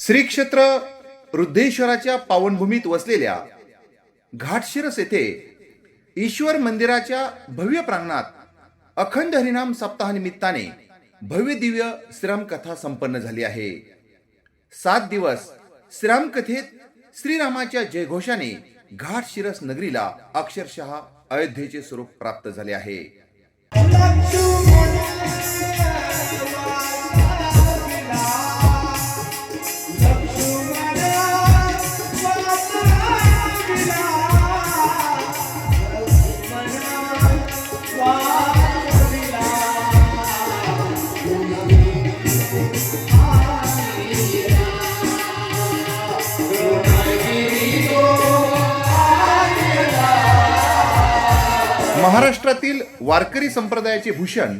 श्री क्षेत्र रुद्धेश्वराच्या पावनभूमीत वसलेल्या घाटशिरस येथे ईश्वर मंदिराच्या भव्य प्रांगणात अखंड हरिनाम सप्ताहानिमित्ताने भव्य दिव्य श्रीराम कथा संपन्न झाली आहे. सात दिवस श्रीराम कथेत श्रीरामाच्या जयघोषाने घाटशिरस नगरीला अक्षरशः अयोध्येचे स्वरूप प्राप्त झाले आहे. महाराष्ट्रातील वारकरी संप्रदायाचे भूषण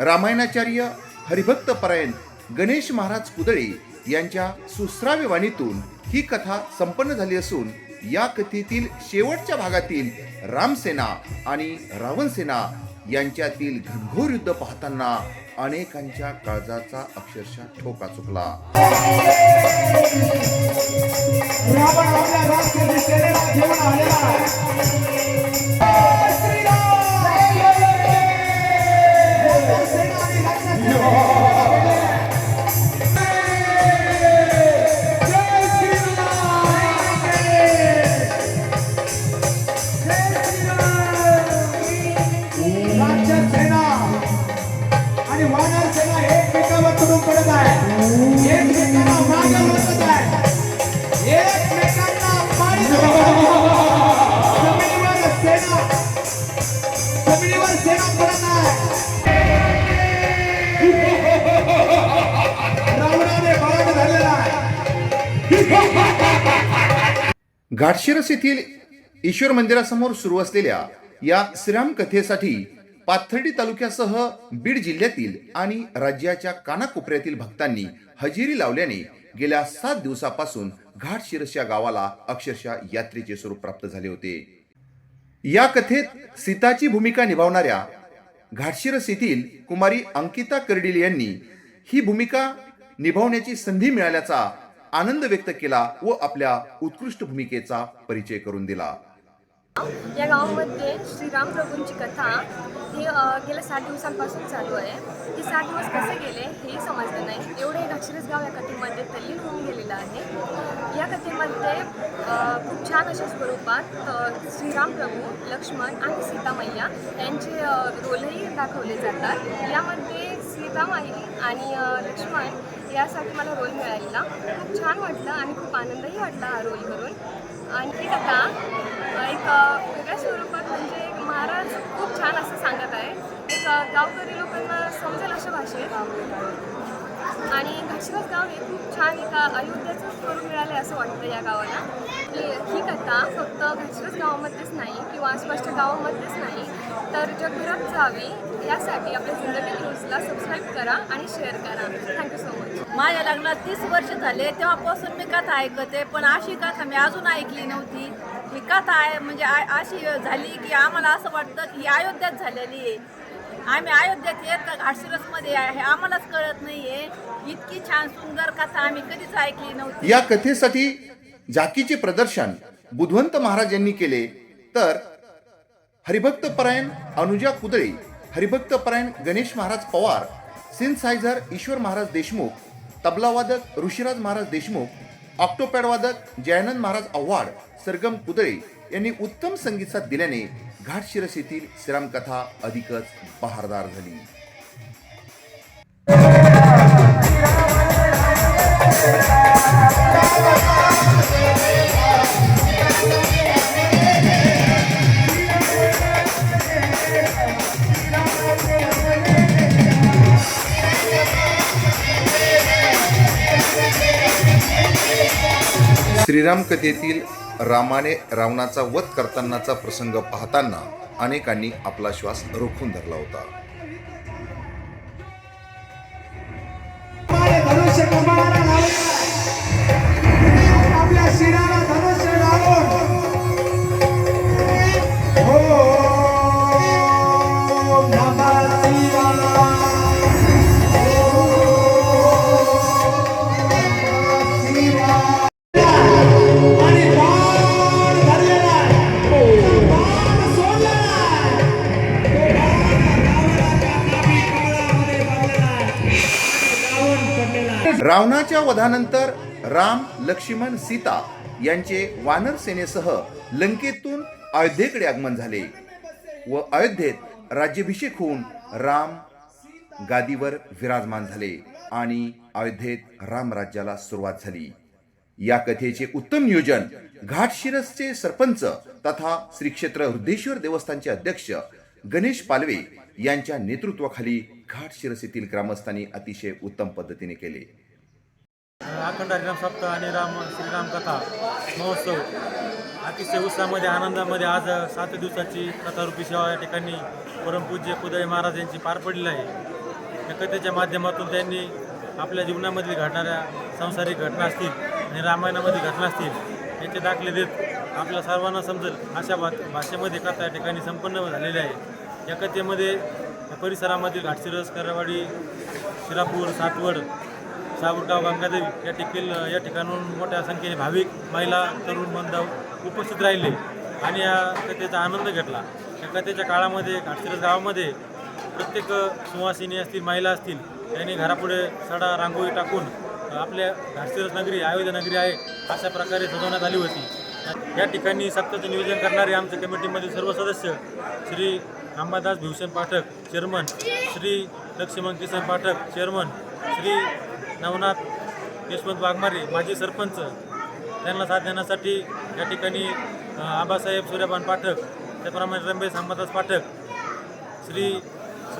रामायणाचार्य हरिभक्त परायण गणेश महाराज कुदळे यांच्या सुस्राव्य वाणीतून ही कथा संपन्न झाली असून या कथेतील शेवटच्या भागातील रामसेना आणि रावणसेना यांच्यातील घनघोर युद्ध पाहताना अनेकांच्या काळजाचा अक्षरशः ठोका चुकला. रावण आपल्या घाटशिरस येथील ईश्वर मंदिरासमोर सुरू असलेल्या या श्रीराम कथेसाठी पाथर्डी तालुक्यासह बीड जिल्ह्यातील आणि राज्याच्या कानाकोपऱ्यातील भक्तांनी हजेरी लावल्याने गेल्या सात दिवसापासून घाटशिरस या गावाला अक्षरशः यात्रेचे स्वरूप प्राप्त झाले होते. या कथेत सीताची भूमिका निभावणाऱ्या घाटशिरस येथील कुमारी अंकिता कर्डिल यांनी ही भूमिका निभावण्याची संधी मिळाल्याचा आनंद व्यक्त केला व आपल्या उत्कृष्ट भूमिकेचा परिचय करून दिला. या गावामध्ये श्रीराम प्रभूंची कथा ही गेल्या सात दिवसांपासून चालू आहे. ही सात दिवस कसे गेले हे समजलं नाही. एवढे अक्षरच गाव या कथेमध्ये तल्लीन होऊन गेलेलं आहे. या कथेमध्ये खूप छान अशा स्वरूपात श्रीराम प्रभू लक्ष्मण आणि सीतामय्या यांचे रोलही दाखवले जातात. यामध्ये सीतामाई आणि लक्ष्मण यासाठी मला रोल मिळालेला. खूप छान वाटलं आणि खूप आनंदही वाटला हा रोल करून. आणखी ही कथा एक वेगळ्या स्वरूपात म्हणजे एक महाराज खूप छान असं सांगत आहे. एक गावकरी लोकांना समजेल अशा भाषेत. आणि घाटशिरस गाव हे खूप छान एका अयोध्याचं स्वरूप आहे असं वाटतं या गावाला. की ही कथा फक्त घाटशिरस गावामध्येच नाही किंवा आसपासच्या गावामध्येच नाही तर जगभरात जावी यासाठी आपल्या जिंदगी न्यूजला सबस्क्राईब करा आणि शेअर करा. थँक्यू सो मच माझ्या लग्नात तीस वर्ष झाले तेव्हापासून मी कथा ऐकते पण अशी कथा मी अजून ऐकली नव्हती. ही कथा आहे म्हणजे आ- अशी झाली की आम्हाला असं वाटतं की अयोध्यात झालेली आहे. आम्ही अयोध्येत येत का आहे आम्हालाच कळत नाहीये. इतकी छान सुंदर कथा आम्ही कधीच ऐकली नव्हती. या कथेसाठी झाकीचे प्रदर्शन बुधवंत महाराज यांनी केले. तर हरिभक्त परायण अनुजा कुदळे हरिभक्त परायण गणेश महाराज पवार सिन्सायझर ईश्वर महाराज देशमुख तबलावादक ऋषिराज महाराज देशमुख ऑक्टोपॅडवादक जयानंद महाराज आव्हाड सरगम कुदळे यांनी उत्तम संगीत साथ दिल्याने घाटशिरस येथील श्रीराम अधिकच बहारदार झाली. श्रीराम कथेतील रामाने रावणाचा वध करतानाचा प्रसंग पाहताना अनेकांनी आपला श्वास रोखून धरला होता. आपल्या रावणाच्या वधानंतर राम लक्ष्मण सीता यांचे वानर सेनेसह लंकेतून अयोध्येकडे आगमन झाले व अयोध्येत राज्याभिषेक होऊन राम गादीवर विराजमान झाले आणि अयोध्येत रामराज्याला सुरुवात झाली. या कथेचे उत्तम नियोजन घाटशिरसचे सरपंच तथा श्री क्षेत्र हृदेश्वर देवस्थानचे अध्यक्ष गणेश पालवे यांच्या नेतृत्वाखाली घाटशिरस येथील ग्रामस्थांनी अतिशय उत्तम पद्धतीने केले. अखंड हरिराम सप्ताह आणि राम श्रीराम कथा महोत्सव. अतिशय उत्साहामध्ये आनंदामध्ये आज सात दिवसाची कथारूपी सेवा या ठिकाणी परमपूज्य कुदय महाराज यांची पार पडलेली आहे. या कथेच्या माध्यमातून त्यांनी आपल्या जीवनामधील घडणाऱ्या सांसारिक घटना असतील आणि रामायणामधील घटना असतील याचे दाखले देत आपल्या सर्वांना समजेल अशा भा भाषेमध्ये कथा या ठिकाणी संपन्न झालेली आहे. या कथेमध्ये या परिसरामधील घाटशिरस करवाडी शिरापूर सातवड सावरगाव गंगादेवी या ठिकाणी या ठिकाणून मोठ्या संख्येने भाविक महिला तरुण बांधव उपस्थित राहिले आणि या कथेचा आनंद घेतला. या कथेच्या काळामध्ये घाटशिरस गावामध्ये प्रत्येक सुवासिनी असतील महिला असतील यांनी घरापुढे सडा रांगोळी टाकून आपल्या घाटशिरस नगरी आयोध्या नगरी आहे अशा प्रकारे सजवण्यात आली होती. या ठिकाणी सत्ताचं नियोजन करणारे आमच्या कमिटीमधील सर्व सदस्य श्री अंबादास भीवसेन पाठक चेअरमन श्री लक्ष्मण किसन पाठक चेअरमन श्री नवनाथ यशवंत वाघमारे माजी सरपंच त्यांना साथ देण्यासाठी या ठिकाणी आबासाहेब सूर्यपान पाठक त्याप्रमाणे रमेश अंबादास पाठक श्री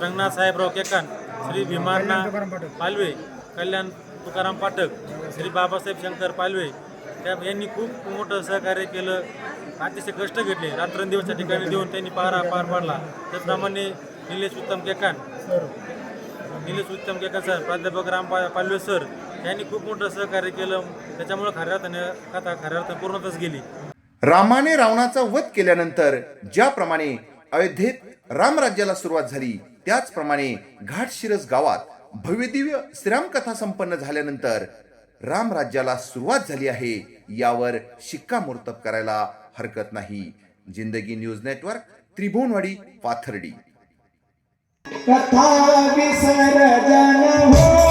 रंगनाथ साहेबराव केकान श्री भीमाना पालवे कल्याण तुकाराम पाठक श्री बाबासाहेब शंकर पालवे त्या यांनी खूप मोठं सहकार्य केलं अतिशय कष्ट घेतले रात्रंदिवस त्या ठिकाणी देऊन त्यांनी पारा पार पाडला. त्याचप्रमाणे निलेश उत्तम केकान निलेश उत्तम केकान सर प्राध्यापक राम पा पालवे सर यांनी खूप मोठं सहकार्य केलं. त्याच्यामुळे खऱ्या अर्थाने कथा खऱ्या अर्थाने पूर्णतच गेली. रामाने रावणाचा वध केल्यानंतर ज्याप्रमाणे अयोध्येत रामराज्याला सुरुवात झाली त्याचप्रमाणे घाटशिरस गावात भव्यदिव्य श्रीराम कथा संपन्न झाल्यानंतर रामराज्याला सुरुवात झाली आहे यावर शिक्कामोर्तब करायला हरकत नाही. जिंदगी न्यूज नेटवर्क त्रिभुवनवाडी पाथर्डी. कथा विसर्जन हो